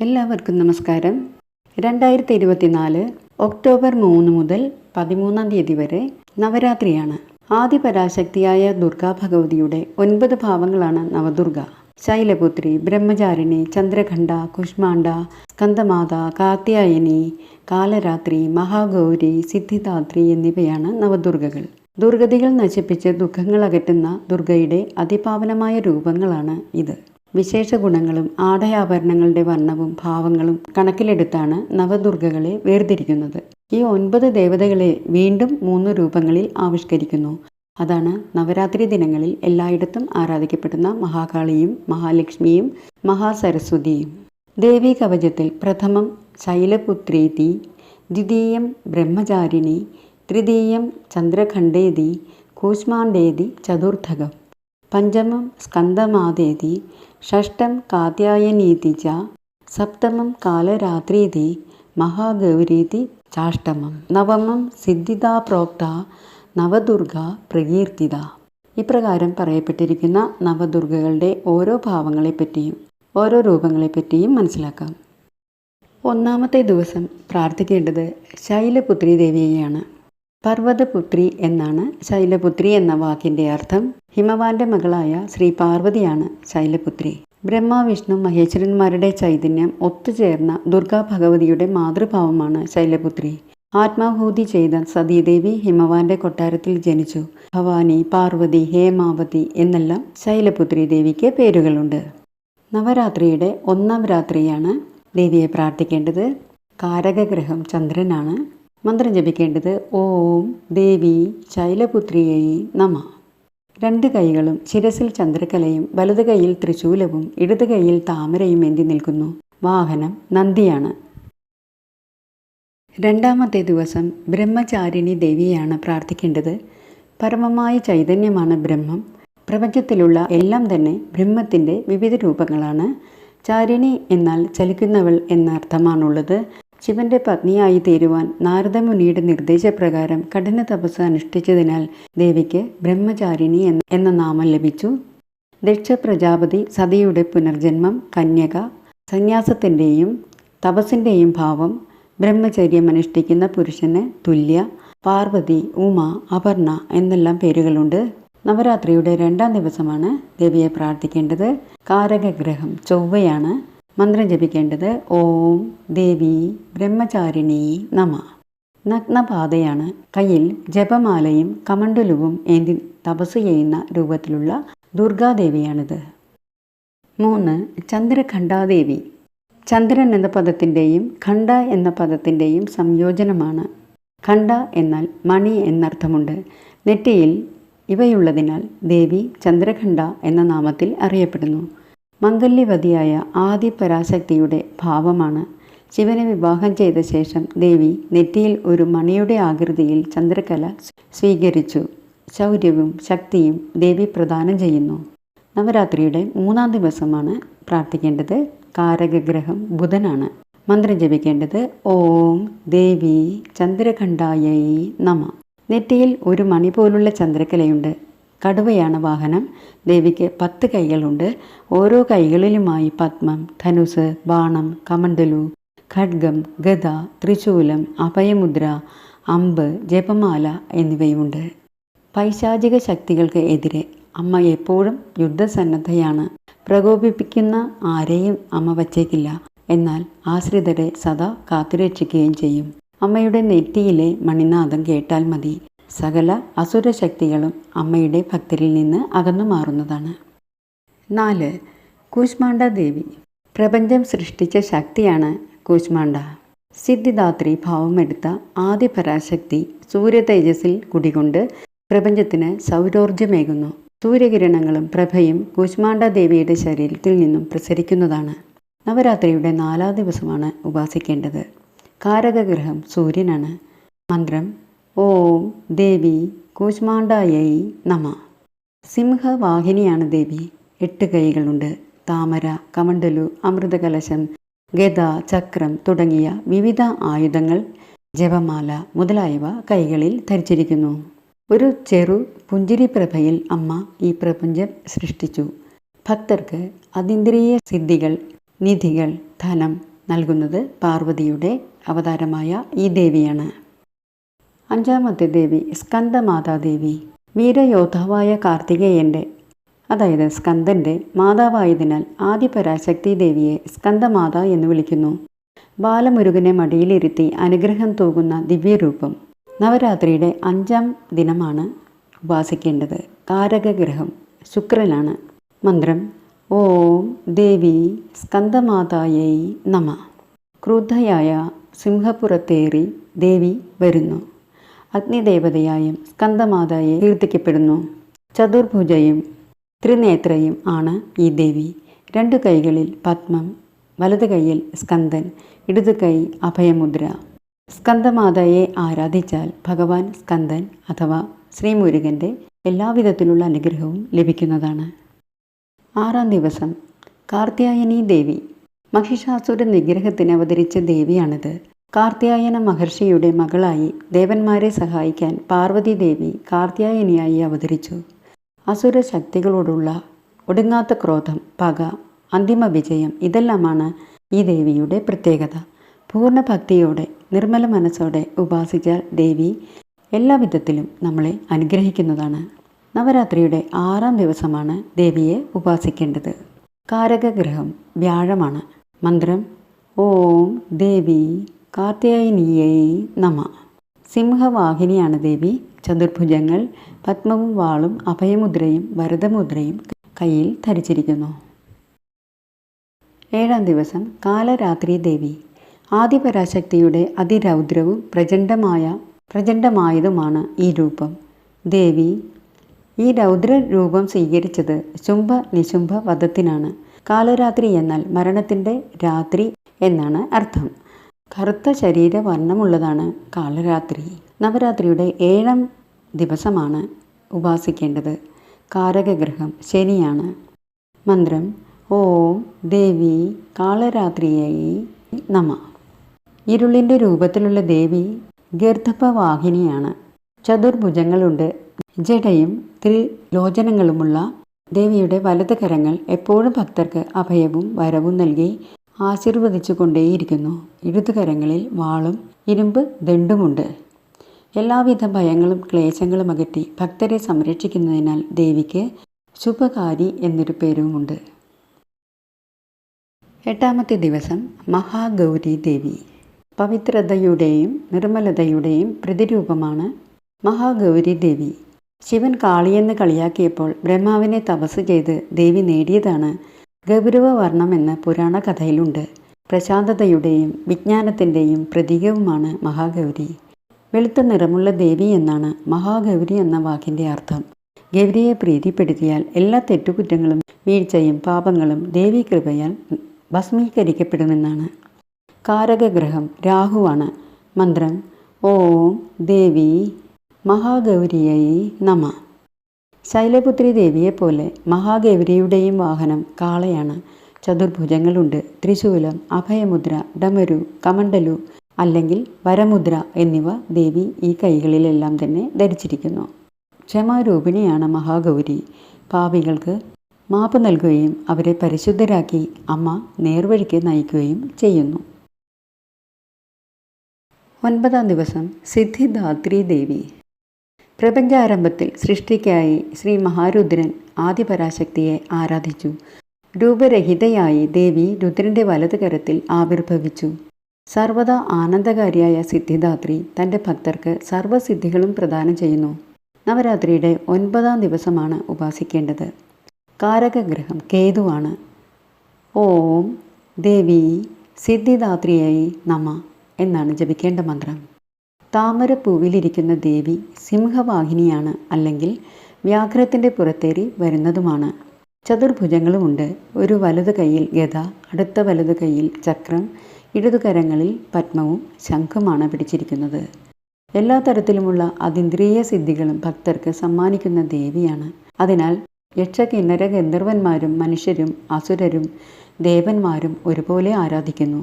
എല്ലാവർക്കും നമസ്കാരം. രണ്ടായിരത്തി ഇരുപത്തിനാല് ഒക്ടോബർ മൂന്ന് മുതൽ പതിമൂന്നാം തീയതി വരെ നവരാത്രിയാണ്. ആദ്യ പരാശക്തിയായ ദുർഗാ ഭഗവതിയുടെ ഒൻപത് ഭാവങ്ങളാണ് നവദുർഗ. ശൈലപുത്രി ബ്രഹ്മചാരിണി ചന്ദ്രഖണ്ഡ കുഷ്മാണ്ഡ സ്കന്ദമാത കാത്യായനി കാലരാത്രി മഹാഗൗരി സിദ്ധിദാത്രി എന്നിവയാണ് നവദുർഗകൾ. ദുർഗതികൾ നശിപ്പിച്ച് ദുഃഖങ്ങൾ അകറ്റുന്ന ദുർഗയുടെ അതിപാവനമായ രൂപങ്ങളാണ് ഇത്. വിശേഷ ഗുണങ്ങളും ആടയാഭരണങ്ങളുടെ വർണവും ഭാവങ്ങളും കണക്കിലെടുത്താണ് നവദുർഗകളെ വേർതിരിക്കുന്നത്. ഈ ഒൻപത് ദേവതകളെ വീണ്ടും മൂന്ന് രൂപങ്ങളിൽ ആവിഷ്കരിക്കുന്നു. അതാണ് നവരാത്രി ദിനങ്ങളിൽ എല്ലായിടത്തും ആരാധിക്കപ്പെടുന്ന മഹാകാളിയും മഹാലക്ഷ്മിയും മഹാസരസ്വതിയും. ദേവീ കവചത്തിൽ പ്രഥമം ശൈലപുത്രീതി ദ്വിതീയം ബ്രഹ്മചാരിണി തൃതീയം ചന്ദ്രഖണ്ഡേതി കൂഷ്മാണ്ഡേതി ചതുർത്ഥകം. പഞ്ചമം സ്കന്ദമാതേതി ഷഷ്ടം ച സപ്തമം കാലരാത്രീതി മഹാഗൗരീതി ചാഷ്ടമം നവമം സിദ്ധിതാ പ്രോക്ത നവദുർഗ പ്രകീർത്തിത. ഇപ്രകാരം പറയപ്പെട്ടിരിക്കുന്ന നവദുർഗകളുടെ ഓരോ ഭാവങ്ങളെപ്പറ്റിയും ഓരോ രൂപങ്ങളെപ്പറ്റിയും മനസ്സിലാക്കാം. ഒന്നാമത്തെ ദിവസം പ്രാർത്ഥിക്കേണ്ടത് ശൈലപുത്രി ദേവിയെയാണ് പർവതപുത്രി എന്നാണ് ശൈലപുത്രി എന്ന വാക്കിന്റെ അർത്ഥം. ഹിമവാന്റെ മകളായ ശ്രീ പാർവതിയാണ് ശൈലപുത്രി. ബ്രഹ്മ വിഷ്ണു മഹേശ്വരന്മാരുടെ ചൈതന്യം ഒത്തുചേർന്ന ദുർഗാ ഭഗവതിയുടെ മാതൃഭാവമാണ് ശൈലപുത്രി. ആത്മാഹൂതി ചെയ്ത സതീദേവി ഹിമവാന്റെ കൊട്ടാരത്തിൽ ജനിച്ചു. ഭവാനി പാർവതി ഹേമാവതി എന്നെല്ലാം ശൈലപുത്രി ദേവിക്ക് പേരുകളുണ്ട്. നവരാത്രിയുടെ ഒന്നാം രാത്രിയാണ് ദേവിയെ പ്രാർത്ഥിക്കേണ്ടത്. കാരകഗ്രഹം ചന്ദ്രനാണ്. മന്ത്രം ജപിക്കേണ്ടത് ഓം ദേവി ശൈലപുത്രിയെ നമ. രണ്ട് കൈകളും ശിരസിൽ ചന്ദ്രക്കലയും വലത് കൈയിൽ തൃശൂലവും ഇടത് കൈയിൽ താമരയും എന്തി നിൽക്കുന്നു. വാഹനം നന്ദിയാണ്. രണ്ടാമത്തെ ദിവസം ബ്രഹ്മചാരിണി ദേവിയാണ് പ്രാർത്ഥിക്കേണ്ടത്. പരമമായ ചൈതന്യമാണ് ബ്രഹ്മം. പ്രപഞ്ചത്തിലുള്ള എല്ലാം തന്നെ ബ്രഹ്മത്തിന്റെ വിവിധ രൂപങ്ങളാണ്. ചാരിണി എന്നാൽ ചലിക്കുന്നവൾ എന്ന അർത്ഥമാണുള്ളത് ശിവന്റെ പത്നിയായി തീരുവാൻ നാരദമുനിയുടെ നിർദ്ദേശപ്രകാരം കഠിന തപസ് അനുഷ്ഠിച്ചതിനാൽ ദേവിക്ക് ബ്രഹ്മചാരിണി എന്ന നാമം ലഭിച്ചു. ദക്ഷ പ്രജാപതി സതിയുടെ പുനർജന്മം കന്യക സന്യാസത്തിന്റെയും തപസ്സിന്റെയും ഭാവം ബ്രഹ്മചര്യം അനുഷ്ഠിക്കുന്ന പുരുഷന് തുല്യ പാർവതി ഉമ അപർണ എന്നെല്ലാം പേരുകളുണ്ട്. നവരാത്രിയുടെ രണ്ടാം ദിവസമാണ് ദേവിയെ പ്രാർത്ഥിക്കേണ്ടത്. കാരകഗ്രഹം ചൊവ്വയാണ്. മന്ത്രം ജപിക്കേണ്ടത് ഓം ദേവി ബ്രഹ്മചാരിണി നമ. നഗ്നപാതയാണ് കയ്യിൽ ജപമാലയും കമണ്ഡലുവും ഏന്തി തപസ് ചെയ്യുന്ന രൂപത്തിലുള്ള ദുർഗാദേവിയാണിത്. മൂന്ന് ചന്ദ്രഖണ്ഡാദേവി. ചന്ദ്രൻ എന്ന പദത്തിന്റെയും ഖണ്ഡ എന്ന പദത്തിന്റെയും സംയോജനമാണ്. ഖണ്ഡ എന്നാൽ മണി എന്നർത്ഥമുണ്ട്. നെറ്റിയിൽ ഇവയുള്ളതിനാൽ ദേവി ചന്ദ്രഖണ്ഡ എന്ന നാമത്തിൽ അറിയപ്പെടുന്നു. മംഗല്യവതിയായ ആദി പരാശക്തിയുടെ ഭാവമാണ്. ശിവനെ വിവാഹം ചെയ്ത ശേഷം ദേവി നെറ്റിയിൽ ഒരു മണിയുടെ ആകൃതിയിൽ ചന്ദ്രകല സ്വീകരിച്ചു. ശൗര്യവും ശക്തിയും ദേവി പ്രദാനം ചെയ്യുന്നു. നവരാത്രിയുടെ മൂന്നാം ദിവസമാണ് പ്രാർത്ഥിക്കേണ്ടത്. കാരകഗ്രഹം ബുധനാണ്. മന്ത്രം ജപിക്കേണ്ടത്. ഓം ദേവി ചന്ദ്രഖണ്ഡായൈ നമ. നെറ്റിയിൽ ഒരു മണി പോലുള്ള ചന്ദ്രകലയുണ്ട്. കടുവയാണ് വാഹനം. ദേവിക്ക് പത്ത് കൈകളുണ്ട്. ഓരോ കൈകളിലുമായി പത്മം ധനുസ് ബാണം കമണ്ടലു ഖഡ്ഗം ഗദ ത്രിശൂലം അഭയമുദ്ര അമ്പ് ജപമാല എന്നിവയുമുണ്ട്. പൈശാചിക ശക്തികൾക്ക് എതിരെ അമ്മ എപ്പോഴും യുദ്ധസന്നദ്ധയാണ്. പ്രകോപിപ്പിക്കുന്ന ആരെയും അമ്മ വച്ചേക്കില്ല. എന്നാൽ ആശ്രിതരെ സദാ കാത്തുരക്ഷിക്കുകയും ചെയ്യും. അമ്മയുടെ നെറ്റിയിലെ മണിനാഥം കേട്ടാൽ മതി. സകല അസുരശക്തികളും അമ്മയുടെ ഭക്തരിൽ നിന്ന് അകന്നു മാറുന്നതാണ്. നാല് കൂശ്മാണ്ഡ ദേവി. പ്രപഞ്ചം സൃഷ്ടിച്ച ശക്തിയാണ് കൂശ്മാണ്ഡ സിദ്ധിദാത്രി ഭാവമെടുത്ത ആദ്യ പരാശക്തി സൂര്യ തേജസ്സിൽ കുടികൊണ്ട് പ്രപഞ്ചത്തിന് സൗരോർജമേകുന്നു. സൂര്യകിരണങ്ങളും പ്രഭയും കൂശ്മാണ്ഡ ദേവിയുടെ ശരീരത്തിൽ നിന്നും പ്രസരിക്കുന്നതാണ്. നവരാത്രിയുടെ നാലാം ദിവസമാണ് ഉപാസിക്കേണ്ടത്. കാരകഗ്രഹം സൂര്യനാണ്. മന്ത്രം ഓം ദേവി കൂശ്മാണ്ടായി നമ. സിംഹവാഹിനിയാണ് ദേവി. എട്ട് കൈകളുണ്ട്. താമര കമണ്ടലു അമൃതകലശം ഗദ ചക്രം തുടങ്ങിയ വിവിധ ആയുധങ്ങൾ ജപമാല മുതലായവ കൈകളിൽ ധരിച്ചിരിക്കുന്നു. ഒരു ചെറു പുഞ്ചിരി പ്രഭയിൽ അമ്മ ഈ പ്രപഞ്ചം സൃഷ്ടിച്ചു. ഭക്തർക്ക് അതീന്ദ്രിയ സിദ്ധികൾ നിധികൾ ധനം നൽകുന്നത് പാർവതിയുടെ അവതാരമായ ഈ ദേവിയാണ്. അഞ്ചാമത്തെ ദേവി സ്കന്ദമാതാദേവി വീരയോദ്ധാവായ കാർത്തികേയന്റെ അതായത് സ്കന്ദന്റെ മാതാവായതിനാൽ ആദിപരാശക്തി ദേവിയെ സ്കന്ദമാത എന്ന് വിളിക്കുന്നു. ബാലമുരുകനെ മടിയിലിരുത്തി അനുഗ്രഹം തൂകുന്ന ദിവ്യരൂപം. നവരാത്രിയുടെ അഞ്ചാം ദിനമാണ് ഉപാസിക്കേണ്ടത്. കാരകഗ്രഹം ശുക്രനാണ്. മന്ത്രം ഓം ദേവി സ്കന്ദമാതായൈ നമ. ക്രുദ്ധയായ സിംഹപുറത്തേറി ദേവി വരുന്നു. അഗ്നിദേവതയായും സ്കന്ദമാതായെ കീർത്തിക്കപ്പെടുന്നു. ചതുർഭുജയും ത്രിനേത്രയും ആണ് ഈ ദേവി. രണ്ടു കൈകളിൽ പത്മം വലതു കൈയിൽ സ്കന്ദൻ ഇടതു കൈ അഭയമുദ്ര. സ്കന്ദമാതയെ ആരാധിച്ചാൽ ഭഗവാൻ സ്കന്ദൻ അഥവാ ശ്രീമുരുകന്റെ എല്ലാവിധത്തിലുള്ള അനുഗ്രഹവും ലഭിക്കുന്നതാണ്. ആറാം ദിവസം കാർത്യായനി ദേവി മഹിഷാസുര നിഗ്രഹത്തിന് അവതരിച്ച ദേവിയാണിത്. കാർത്യായന മഹർഷിയുടെ മകളായി ദേവന്മാരെ സഹായിക്കാൻ പാർവതി ദേവി കാർത്യായനിയായി അവതരിച്ചു. അസുര ശക്തികളോടുള്ള ഒടുങ്ങാത്ത ക്രോധം പക അന്തിമ വിജയം ഇതെല്ലാമാണ് ഈ ദേവിയുടെ പ്രത്യേകത. പൂർണ ഭക്തിയോടെ നിർമ്മല മനസ്സോടെ ഉപാസിച്ചാൽ ദേവി എല്ലാവിധത്തിലും നമ്മളെ അനുഗ്രഹിക്കുന്നതാണ്. നവരാത്രിയുടെ ആറാം ദിവസമാണ് ദേവിയെ ഉപാസിക്കേണ്ടത്. കാരകഗ്രഹം വ്യാഴമാണ്. മന്ത്രം ഓം ദേവി കാർത്യായനീയൈ നമ. സിംഹവാഹിനിയാണ് ദേവി. ചതുർഭുജങ്ങൾ പത്മവും വാളും അഭയമുദ്രയും വരദമുദ്രയും കയ്യിൽ ധരിച്ചിരിക്കുന്നു. ഏഴാം ദിവസം കാലരാത്രി ദേവി. ആദിപരാശക്തിയുടെ അതിരൗദ്രവും പ്രചണ്ഡമായ പ്രചണ്ഡമായതുമാണ് ഈ രൂപം. ദേവി ഈ രൗദ്ര രൂപം സ്വീകരിച്ചത് ശുംഭ നിശുംഭ വധത്തിനാണ്. കാലരാത്രി എന്നാൽ മരണത്തിന്റെ രാത്രി എന്നാണ് അർത്ഥം. കറുത്ത ശരീര വർണമുള്ളതാണ് കാളരാത്രി. നവരാത്രിയുടെ ഏഴാം ദിവസമാണ് ഉപാസിക്കേണ്ടത്. കാരകഗ്രഹം ശനിയാണ്. മന്ത്രം ഓം ദേവി കാളരാത്രിയായി നമ. ഇരുളിന്റെ രൂപത്തിലുള്ള ദേവി ഗർദ്ധപവാഹിനിയാണ് ചതുർഭുജങ്ങളുണ്ട്. ജടയും ത്രിലോചനങ്ങളുമുള്ള ദേവിയുടെ വലത് കരങ്ങൾ എപ്പോഴും ഭക്തർക്ക് അഭയവും വരവും നൽകി ആശീർവദിച്ചു കൊണ്ടേയിരിക്കുന്നു ഇടതുകരങ്ങളിൽ വാളും ഇരുമ്പ് ദണ്ടുമുണ്ട് എല്ലാവിധ ഭയങ്ങളും ക്ലേശങ്ങളും അകറ്റി ഭക്തരെ സംരക്ഷിക്കുന്നതിനാൽ ദേവിക്ക് ശുഭകാരി എന്നൊരു പേരുമുണ്ട്. എട്ടാമത്തെ ദിവസം മഹാഗൗരി ദേവി. പവിത്രതയുടെയും നിർമ്മലതയുടെയും പ്രതിരൂപമാണ് മഹാഗൗരി ദേവി. ശിവൻ കാളിയെന്ന് കളിയാക്കിയപ്പോൾ ബ്രഹ്മാവിനെ തപസ് ചെയ്ത് ദേവി നേടിയതാണ് ഗൗരവവർണം എന്ന പുരാണ കഥയിലുണ്ട് പ്രശാന്തതയുടെയും വിജ്ഞാനത്തിന്റെയും പ്രതീകവുമാണ് മഹാഗൗരി. വെളുത്ത നിറമുള്ള ദേവി എന്നാണ് മഹാഗൗരി എന്ന വാക്കിന്റെ അർത്ഥം. ഗൗരിയെ പ്രീതിപ്പെടുത്തിയാൽ എല്ലാ തെറ്റുകുറ്റങ്ങളും വീഴ്ചയും പാപങ്ങളും ദേവി കൃപയാൽ ഭസ്മീകരിക്കപ്പെടുമെന്നാണ്. കാരകഗ്രഹം രാഹുവാണ്. മന്ത്രം ഓം ദേവി മഹാഗൗരിയായി നമ. ശൈലപുത്രി ദേവിയെപ്പോലെ മഹാഗൗരിയുടെയും വാഹനം കാളയാണ്. ചതുർഭുജങ്ങളുണ്ട്. ത്രിശൂലം അഭയമുദ്ര ഡമരു കമണ്ടലു അല്ലെങ്കിൽ വരമുദ്ര എന്നിവ ദേവി ഈ കൈകളിലെല്ലാം തന്നെ ധരിച്ചിരിക്കുന്നു. ക്ഷമാരൂപിണിയാണ് മഹാഗൗരി. പാപികൾക്ക് മാപ്പ് നൽകുകയും അവരെ പരിശുദ്ധരാക്കി അമ്മ നേർവഴിക്ക് നയിക്കുകയും ചെയ്യുന്നു. ഒൻപതാം ദിവസം സിദ്ധിദാത്രി ദേവി പ്രപഞ്ചാരംഭത്തിൽ സൃഷ്ടിക്കായി ശ്രീ മഹാരുദ്രൻ ആദിപരാശക്തിയെ ആരാധിച്ചു. രൂപരഹിതയായി ദേവി രുദ്രന്റെ വലത് കരത്തിൽ ആവിർഭവിച്ചു. സർവദാ ആനന്ദകാരിയായ സിദ്ധിദാത്രി തന്റെ ഭക്തർക്ക് സർവസിദ്ധികളും പ്രദാനം ചെയ്യുന്നു. നവരാത്രിയുടെ ഒൻപതാം ദിവസമാണ് ഉപാസിക്കേണ്ടത്. കാരകഗ്രഹം കേതുവാണ്. ഓം ദേവി സിദ്ധിദാത്രിയായി നമ എന്നാണ് ജപിക്കേണ്ട മന്ത്രം. താമരപ്പൂവിലിരിക്കുന്ന ദേവി സിംഹവാഹിനിയാണ് അല്ലെങ്കിൽ വ്യാഘ്രത്തിന്റെ പുറത്തേറി വരുന്നതുമാണ്. ചതുർഭുജങ്ങളുമുണ്ട്. ഒരു വലതു കൈയിൽ ഗത അടുത്ത വലതു കൈയിൽ ചക്രം ഇടതുകരങ്ങളിൽ പത്മവും ശംഖുമാണ് പിടിച്ചിരിക്കുന്നത്. എല്ലാ തരത്തിലുമുള്ള അതിന്ദ്രിയ സിദ്ധികളും ഭക്തർക്ക് സമ്മാനിക്കുന്ന ദേവിയാണ്. അതിനാൽ യക്ഷ കിന്നര ഗന്ധർവന്മാരും മനുഷ്യരും അസുരരും ദേവന്മാരും ഒരുപോലെ ആരാധിക്കുന്നു.